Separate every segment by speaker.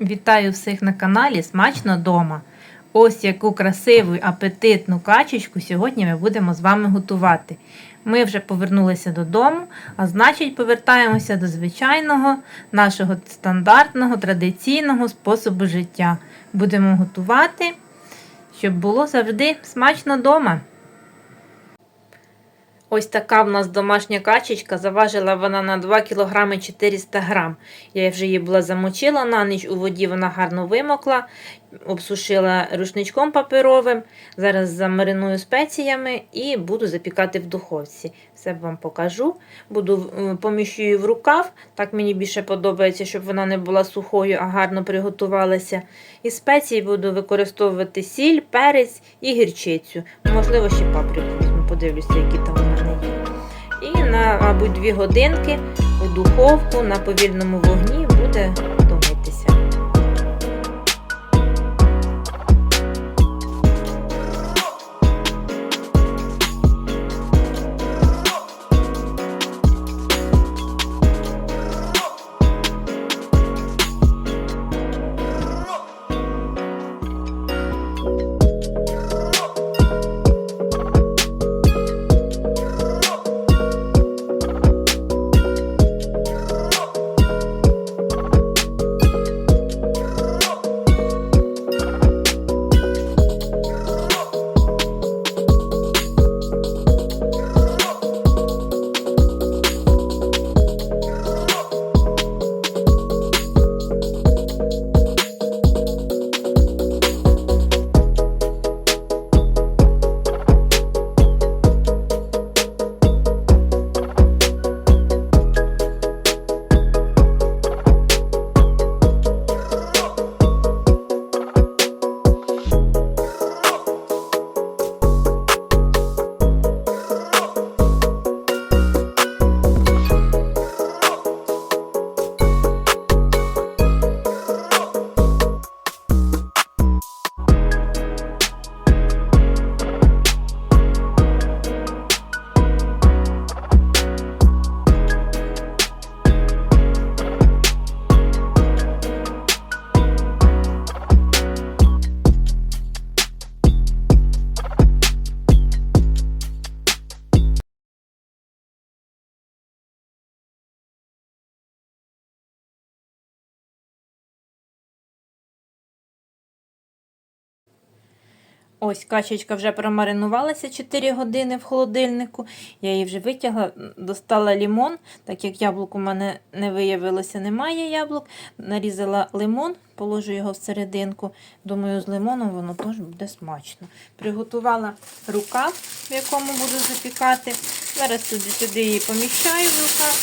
Speaker 1: Вітаю всіх на каналі Смачно дома. Ось яку красиву і апетитну качечку сьогодні ми будемо з вами готувати. Ми вже повернулися додому, а значить повертаємося до звичайного, нашого стандартного, традиційного способу життя. Будемо готувати, щоб було завжди смачно дома. Ось така в нас домашня качечка. Заважила вона на 2 кг 400 г. Я вже її була замочила на ніч у воді, вона гарно вимокла, обсушила рушничком паперовим. Зараз замариную спеціями і буду запікати в духовці. Все вам покажу. Буду е, поміщу її в рукав. Так мені більше подобається, щоб вона не була сухою, а гарно приготувалася. І спеції буду використовувати сіль, перець і гірчицю. Можливо, ще паприку подивлюся, які там на, мабуть, 2 годинки у духовку на повільному вогні буде Ось качечка вже промаринувалася 4 години в холодильнику. Я її вже витягла, достала лімон, так як яблук у мене не виявилося, немає яблук. Нарізала лимон, положу його всерединку. Думаю, з лимоном воно теж буде смачно. Приготувала рукав, в якому буду запікати. Зараз туди, сюди її поміщаю в рукав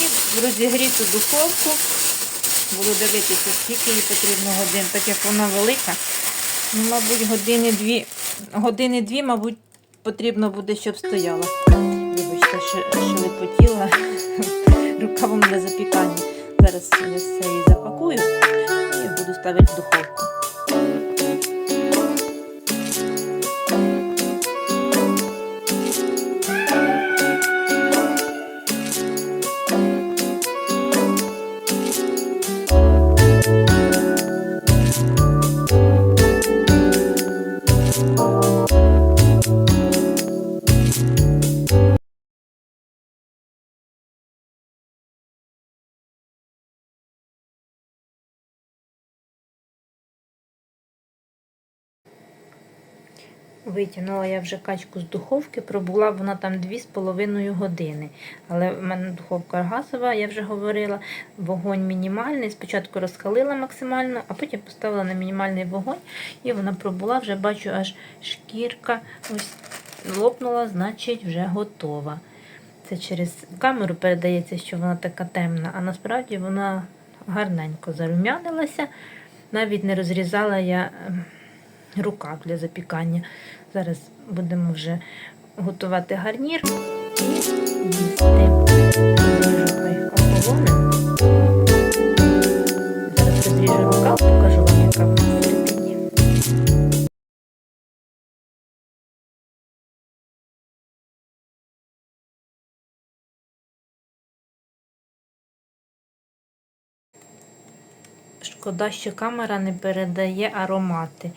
Speaker 1: і розігріту духовку. Буду дивитися, скільки їй потрібно годин, так як вона велика. Мабуть, години дві, години дві, мабуть, потрібно буде, щоб стояла. Вибачте, що, що лепотіла рукавом для запікання. Зараз я все її запакую і буду ставити в духовку. Витягнула я вже качку з духовки, пробула вона там 2,5 години. Але в мене духовка газова, я вже говорила, вогонь мінімальний. Спочатку розкалила максимально, а потім поставила на мінімальний вогонь і вона пробула, вже бачу, аж шкірка ось лопнула, значить, вже готова. Це через камеру передається, що вона така темна, а насправді вона гарненько зарум'янилася. Навіть не розрізала я ем, рукав для запікання. Зараз будемо вже готувати гарнір. Зараз розріжу рукав, покажу вам, яка вона всередині. Шкода, що камера не передає аромати.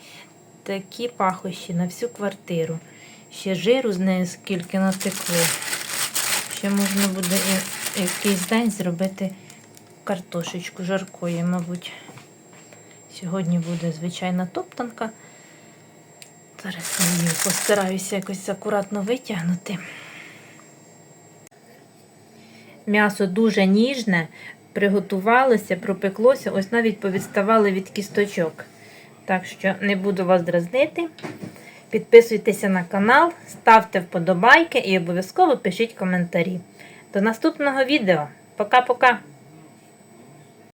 Speaker 1: Такі пахощі на всю квартиру. Ще жиру з нею скільки натекло. Ще можна буде якийсь день зробити картошечку жаркої, мабуть. Сьогодні буде звичайна топтанка. Зараз я її постараюся якось акуратно витягнути. М'ясо дуже ніжне, приготувалося, пропеклося, ось навіть повідставали від кісточок. Так що не буду вас дразнити. Підписуйтеся на канал, ставте вподобайки і обов'язково пишіть коментарі. До наступного відео. Пока-пока!